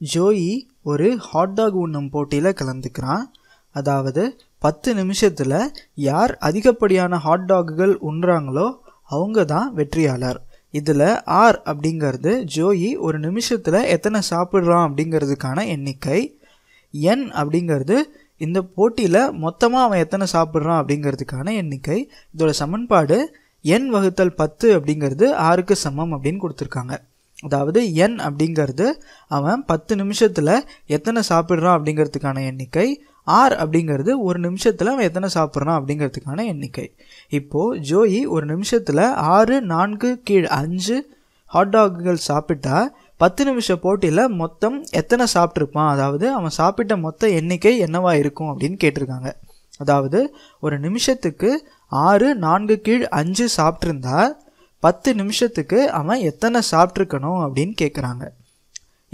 Joey ஒரு hot dog உண்ணும் போட்டியில் கலந்துக்கிறான். அதாவது பத்து நிமிஷத்தில் யார் அதிகப்படியான ஹாட்டாகுகள் உண்றாங்களோ அவங்க தான் வெற்றியாளர். இதில் ஆர் அப்படிங்கிறது ஜோயி ஒரு நிமிஷத்தில் எத்தனை சாப்பிட்றான் அப்படிங்கிறதுக்கான எண்ணிக்கை. என் அப்படிங்கிறது இந்த போட்டியில் மொத்தமாக அவன் எத்தனை சாப்பிட்றான் அப்படிங்கிறதுக்கான எண்ணிக்கை. இதோட சமன்பாடு என் வகுத்தல் பத்து அப்படிங்கிறது ஆறுக்கு சமம் அப்படின்னு கொடுத்துருக்காங்க. அதாவது என் அப்படிங்கிறது அவன் பத்து நிமிஷத்தில் எத்தனை சாப்பிட்றான் அப்படிங்கிறதுக்கான எண்ணிக்கை. ஆர் அப்படிங்கிறது ஒரு நிமிஷத்தில் அவன் எத்தனை சாப்பிட்றான் அப்படிங்கிறதுக்கான எண்ணிக்கை. இப்போது ஜோயி ஒரு நிமிஷத்தில் ஆறு நான்கு கீழ் அஞ்சு ஹாட்டாகுகள் சாப்பிட்டா பத்து நிமிஷ போட்டியில் மொத்தம் எத்தனை சாப்பிட்ருப்பான் அதாவது அவன் சாப்பிட்ட மொத்த எண்ணிக்கை என்னவா இருக்கும் அப்படின்னு கேட்டிருக்காங்க. அதாவது ஒரு நிமிஷத்துக்கு ஆறு நான்கு கீழ் அஞ்சு சாப்பிட்ருந்தா பத்து நிமிஷத்துக்கு அவன் எத்தனை சாப்பிட்ருக்கணும் அப்படின்னு கேட்குறாங்க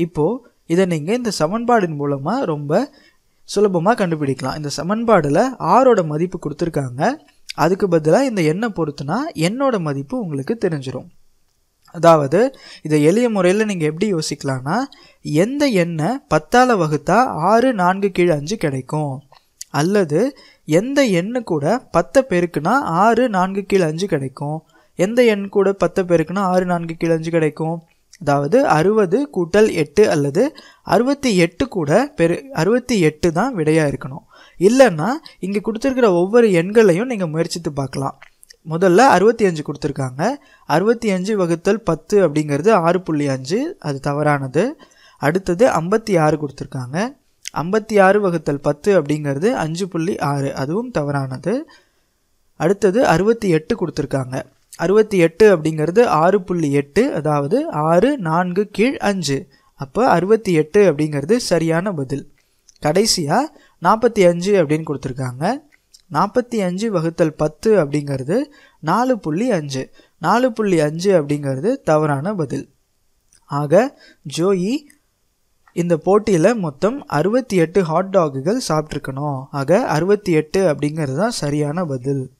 இப்போது இதை நீங்கள் இந்த சமன்பாடின் மூலமாக ரொம்ப சுலபமாக கண்டுபிடிக்கலாம். இந்த சமன்பாடில் ஆரோட மதிப்பு கொடுத்துருக்காங்க. அதுக்கு பதிலாக இந்த எண்ணை பொறுத்துனா என்னோட மதிப்பு உங்களுக்கு தெரிஞ்சிடும் அதாவது இதை எளிய முறையில் நீங்கள் எப்படி யோசிக்கலாம்னா எந்த எண்ணை பத்தால் வகுத்தா ஆறு நான்கு கீழே அஞ்சு கிடைக்கும்? அல்லது எந்த எண்ணு கூட பத்தை பெருக்குனா ஆறு நான்கு கீழே அஞ்சு கிடைக்கும்? எந்த எண் கூட பத்தை பெருக்குனா ஆறு நான்கு கிழஞ்சு கிடைக்கும். அதாவது அறுபது கூட்டல் எட்டு அல்லது அறுபத்தி எட்டு கூட பெரு அறுபத்தி எட்டு தான் விடையாக இருக்கணும். இல்லைன்னா இங்கே கொடுத்துருக்கிற ஒவ்வொரு எண்களையும் நீங்கள் முயற்சித்து பார்க்கலாம். முதல்ல அறுபத்தி அஞ்சு கொடுத்துருக்காங்க. அறுபத்தி அஞ்சு வகுத்தல் பத்து அப்படிங்கிறது ஆறு புள்ளி அஞ்சு அது தவறானது. அடுத்தது ஐம்பத்தி ஆறு கொடுத்துருக்காங்க. ஐம்பத்தி ஆறு வகுத்தல் பத்து அப்படிங்கிறது அஞ்சு புள்ளி ஆறு அதுவும் தவறானது. அடுத்தது அறுபத்தி எட்டு கொடுத்துருக்காங்க. அறுபத்தி எட்டு அப்படிங்கிறது ஆறு புள்ளி எட்டு அதாவது ஆறு நான்கு கீழ் அஞ்சு. அப்போ அறுபத்தி எட்டு அப்படிங்கிறது சரியான பதில். கடைசியாக நாற்பத்தி அஞ்சு அப்படின்னு கொடுத்துருக்காங்க. நாற்பத்தி அஞ்சு வகுத்தல் பத்து அப்படிங்கிறது நாலு புள்ளி அஞ்சு. நாலு புள்ளி அஞ்சு அப்படிங்கிறது தவறான பதில். ஆக ஜோயி இந்த போட்டியில் மொத்தம் அறுபத்தி எட்டு ஹாட் டாகுகள் சாப்பிட்ருக்கணும் ஆக அறுபத்தி எட்டு அப்படிங்கிறது தான் சரியான பதில்.